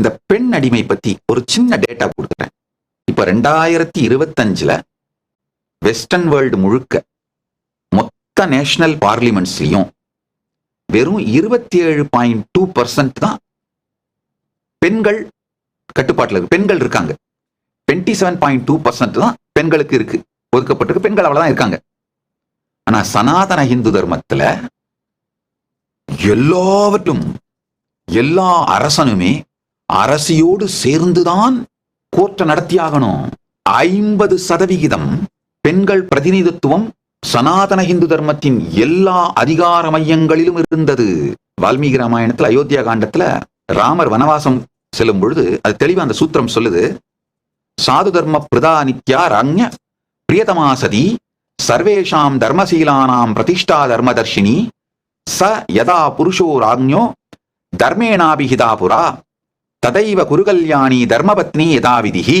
இந்த பெண் அடிமை பத்தி ஒரு சின்ன டேட்டா கொடுக்குறேன். இப்ப ரெண்டாயிரத்தி இருபத்தஞ்சுல வெஸ்டர்ன் வேர்ல்டு முழுக்க மொத்த நேஷனல் பார்லிமெண்ட்ஸ்லயும் வெறும் இருபத்தி ஏழு பாயிண்ட் டூ பர்சன்ட் தான் பெண்கள் கட்டுப்பாட்டில் இருக்கு. பெண்கள் இருக்காங்க. Twenty seven point two percent தான் பெண்களுக்கு இருக்கு. ஒதுக்கப்பட்டிருக்கு பெண்கள் அவ்வளவுதான் இருக்காங்க. ஆனால் சனாதன இந்து தர்மத்தில் எல்லாவற்றும் எல்லா அரசனுமே அரசியோடு சேர்ந்துதான் கோர்ட்டை நடத்தியாகணும். ஐம்பது சதவிகிதம் பெண்கள் பிரதிநிதித்துவம் சனாதன இந்து தர்மத்தின் எல்லா அதிகார மையங்களிலும் இருந்தது. வால்மீகி ராமாயணத்துல அயோத்தியா காண்டத்துல ராமர் வனவாசம் செல்லும் பொழுது அது தெளிவா அந்த சூத்திரம் சொல்லுது. சாது தர்ம பிரதா நித்யா ரங்ய பிரியதமாசதி சர்வேஷாம் தர்மசீலானாம் பிரதிஷ்டா தர்மதர்ஷினி ச யதா புருஷோ ராஜ்யோ தர்மேணாபிஹிதா புரா ததைவ குருகல்யாணி தர்மபத்னி யதாவிதிகி